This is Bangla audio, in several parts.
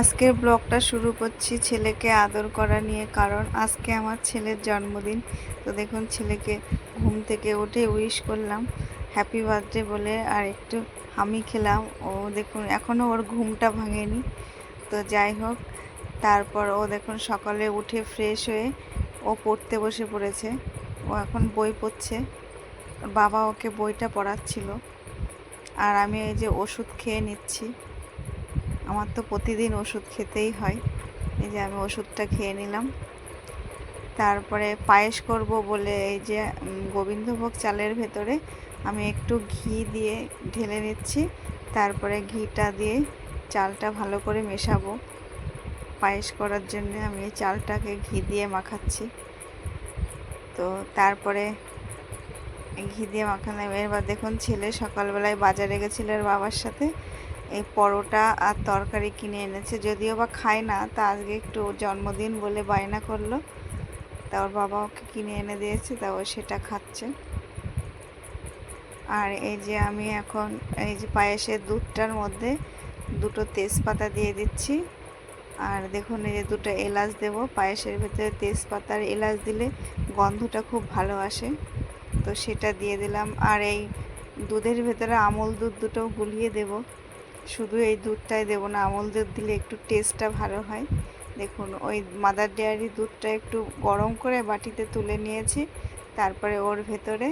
আজকের ব্লগটা শুরু করছি ছেলেকে আদর করা নিয়ে, কারণ আজকে আমার ছেলের জন্মদিন। তো দেখুন, ছেলেকে ঘুম থেকে উঠে উইশ করলাম হ্যাপি বার্থডে বলে, আর একটু হামি খেলাম। ও দেখুন এখনও ওর ঘুমটা ভাঙেনি। তো যাই হোক, তারপর ও দেখুন, সকালে উঠে ফ্রেশ হয়ে ও পড়তে বসে পড়েছে। ও এখন বই পড়ছে। বাবা ওকে বইটা পড়াচ্ছিল। আর আমি এই যে ওষুধ খেয়ে নিচ্ছি। আমার তো প্রতিদিন ওষুধ খেতেই হয়। এই যে আমি ওষুধটা খেয়ে নিলাম। তারপরে পায়েস করব বলে এই যে গোবিন্দভোগ চালের ভেতরে আমি একটু ঘি দিয়ে ঢেলে নিচ্ছি। তারপরে ঘিটা দিয়ে চালটা ভালো করে মেশাবো। পায়েস করার জন্য আমি চালটাকে ঘি দিয়ে মাখাচ্ছি। তো তারপরে ঘি দিয়ে মাখালাম। এবার দেখুন ছেলে সকালবেলায় বাজারে গেছিল বাবার সাথে। এই পরোটা আর তরকারি কিনে এনেছে। যদিও বা খায় না, তা আজকে একটু জন্মদিন বলে বায়না করল। তা ওর বাবা ওকে কিনে এনে দিয়েছে, তা ও সেটা খাচ্ছে। আর এই যে আমি এখন, এই যে পায়েসের দুধটার মধ্যে দুটো তেজপাতা দিয়ে দিচ্ছি। আর দেখুন, এই যে দুটো এলাচ দেবো। পায়েসের ভেতরে তেজপাতার এলাচ দিলে গন্ধটা খুব ভালো আসে। তো সেটা দিয়ে দিলাম। আর এই দুধের ভেতরে আমল দুধ দুটো গুলিয়ে দেব। শুধু এই দুধটাই দেবো না, আমল দুধ দিলে একটু টেস্টটা ভালো হয়। দেখুন, ওই মাদার ডেয়ারি দুধটা একটু গরম করে বাটিতে তুলে নিয়েছি, তারপরে ওর ভেতরে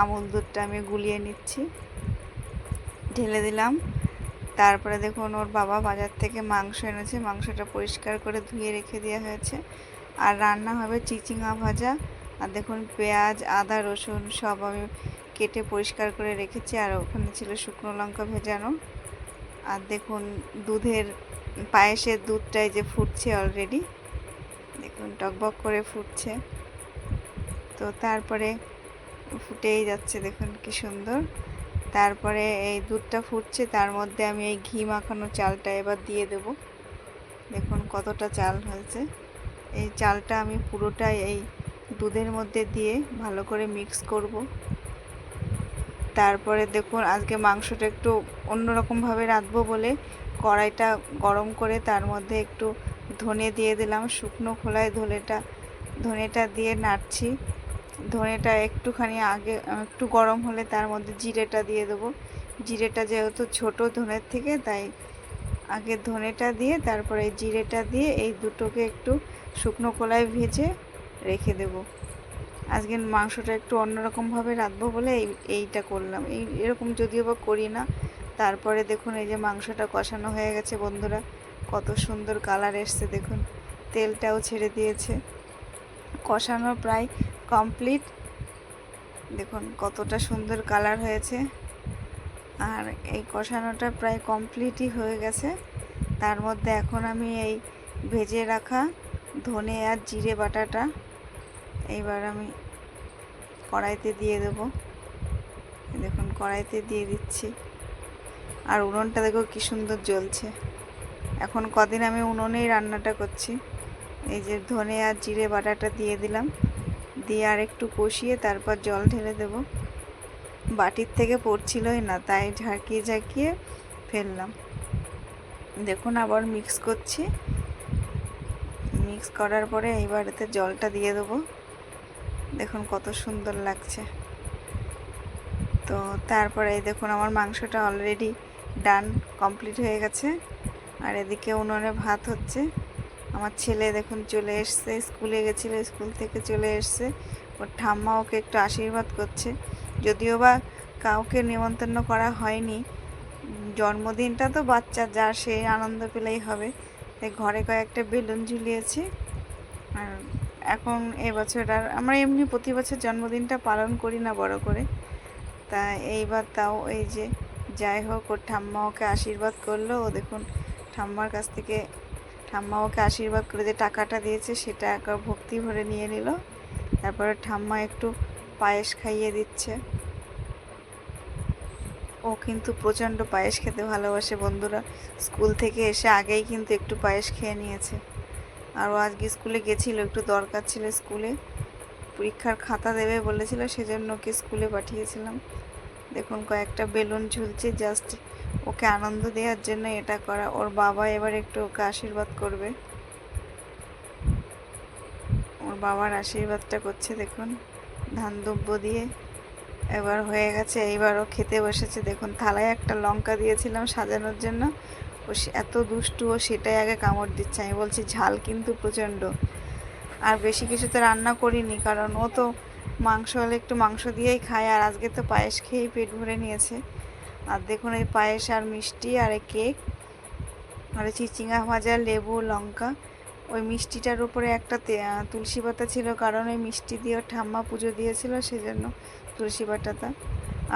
আমল দুধটা আমি গুলিয়ে নিচ্ছি। ঢেলে দিলাম। তারপরে দেখুন, ওর বাবা বাজার থেকে মাংস এনেছে, মাংসটা পরিষ্কার করে ধুয়ে রেখে দেওয়া হয়েছে। আর রান্না হবে চিচিঙা ভাজা। আর দেখুন, পেঁয়াজ, আদা, রসুন সব আমি কেটে পরিষ্কার করে রেখেছি, আর ওখানে ছিল শুকনো লঙ্কা ভেজানো। আর দেখুন দুধের পায়েসের দুধটাই যে ফুটছে অলরেডি দেখুন টকবক করে ফুটছে। তো তারপরে ফুটেই যাচ্ছে, দেখুন কি সুন্দর। তারপরে এই দুধটা ফুটছে, তার মধ্যে আমি এই ঘি মাখানো চালটা এবার দিয়ে দেব। দেখুন কতটা চাল হয়েছে। এই চালটা আমি পুরোটাই এই দুধের মধ্যে দিয়ে ভালো করে মিক্স করব। তারপরে দেখুন, আজকে মাংসটা একটু অন্যরকমভাবে রাঁধবো বলে কড়াইটা গরম করে তার মধ্যে একটু ধনে দিয়ে দিলাম, শুকনো খোলায় ধনেটা ধনেটা দিয়ে নাড়ছি। ধনেটা একটুখানি আগে, একটু গরম হলে তার মধ্যে জিরেটা দিয়ে দেবো। জিরেটা যেহেতু ছোট ধনের থেকে, তাই আগে ধনেটা দিয়ে তারপরে জিরেটা দিয়ে এই দুটোকে একটু শুকনো কলায় ভেজে রেখে দেব। আজকে মাংসটা একটু অন্যরকমভাবে রাঁধবো বলে এই, এইটা করলাম। এই, এরকম যদিও বা করি না, তারপরে দেখুন এই যে মাংসটা কষানো হয়ে গেছে বন্ধুরা, কত সুন্দর কালার এসছে দেখুন, তেলটাও ছেড়ে দিয়েছে। কষানো প্রায় কমপ্লিট। দেখুন কতটা সুন্দর কালার হয়েছে। আর এই কষানোটা প্রায় কমপ্লিটই হয়ে গেছে। তার মধ্যে এখন আমি এই ভেজে রাখা ধনে আর জিরে বাটাটা, এইবার আমি কড়াইতে দিয়ে দেব। দেখুন, কড়াইতে দিয়ে দিচ্ছি। আর উনুনটা দেখো কি সুন্দর জ্বলছে। এখন কদিন আমি উনুনেই রান্নাটা করছি। এই যে ধনে আর জিরে বাটাটা দিয়ে দিলাম। দিয়ে আর একটু কষিয়ে তারপর জল ঢেলে দেব। বাটির থেকে পড়ছিলই না, তাই ঝাঁকিয়ে ঝাঁকিয়ে ফেললাম। দেখুন, আবার মিক্স করছি। মিক্স করার পরে এইবার এতে জলটা দিয়ে দেবো। দেখুন কত সুন্দর লাগছে। তো তারপরে দেখুন আমার মাংসটা অলরেডি ডান কমপ্লিট হয়ে গেছে। আর এদিকে উনুনে ভাত হচ্ছে। আমার ছেলে দেখুন চলে এসছে, স্কুলে গেছিল, স্কুল থেকে চলে এসছে। ওর ঠাম্মা ওকে একটু আশীর্বাদ করছে। যদিও বা কাউকে নিমন্ত্রণ করা হয়নি। জন্মদিনটা তো বাচ্চা, যার সেই আনন্দ পেলেই হবে। তাই ঘরে কয়েকটা বেলুন ঝুলিয়েছি। আর এখন এবছর আর আমরা এমনি প্রতি বছর জন্মদিনটা পালন করি না বড় করে। তা এইবার তাও এই যে যাই হোক, ওর ঠাম্মা ওকে আশীর্বাদ করল। ও দেখুন, ঠাম্মার কাছ থেকে ঠাম্মা ওকে আশীর্বাদ করে যে টাকাটা দিয়েছে, সেটা একবার ভক্তি ভরে নিয়ে নিল। তারপরে ঠাম্মা একটু পায়েস খাইয়ে দিচ্ছে। ও কিন্তু প্রচণ্ড পায়েস খেতে ভালোবাসে বন্ধুরা। স্কুল থেকে এসে আগেই কিন্তু একটু পায়েস খেয়ে নিয়েছে। আর ও আজকে স্কুলে গেছিল, একটু দরকার ছিল স্কুলে। পরীক্ষার খাতা দেবে বলেছিল, সেজন্য ওকে স্কুলে পাঠিয়েছিলাম। দেখুন, কয়েকটা বেলুন ঝুলছে, জাস্ট ওকে আনন্দ দেওয়ার জন্য এটা করা। ওর বাবা এবার একটু ওকে আশীর্বাদ করবে। ওর বাবার আশীর্বাদটা করছে, দেখুন, ধান দুব্য দিয়ে। এবার হয়ে গেছে এইবারও খেতে বসেছে। দেখুন, থালায় একটা লঙ্কা দিয়েছিলাম সাজানোর জন্য। ও এত দুষ্টু ও সেটাই আগে কামড় দিচ্ছে। আমি বলছি, ঝাল কিন্তু প্রচণ্ড। আর বেশি কিছু তো রান্না করিনি, কারণ ও তো মাংস হলে একটু মাংস দিয়েই খায়, আর আজকে তো পায়েস খেয়েই পেট ভরে নিয়েছে। আর দেখুন এই পায়েস আর মিষ্টি আর এই কেক, আর এই চিচিঙ্গা ভাজা, লেবু, লঙ্কা। ওই মিষ্টিটার উপরে একটা তুলসী পাতা ছিল, কারণ ওই মিষ্টি দিয়ে ওর ঠাম্মা পুজো দিয়েছিল, সেজন্য তুলসী পাতাটা।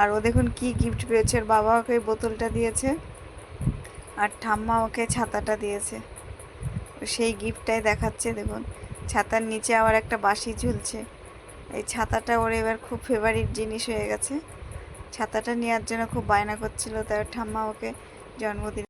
আর ও দেখুন কি গিফট পেয়েছে, ওর বাবা ওকে এই বোতলটা দিয়েছে। আর ঠাম্মা ওকে ছাতাটা দিয়েছে। সেই গিফটটাই দেখাচ্ছে, দেখুন। ছাতার নিচে আবার একটা বাসি ঝুলছে। এই ছাতাটা ওর এবার খুব ফেভারিট জিনিস হয়ে গেছে। ছাতাটা নেওয়ার জন্য খুব বায়না করছিল তার ঠাম্মা ওকে জন্মদিনে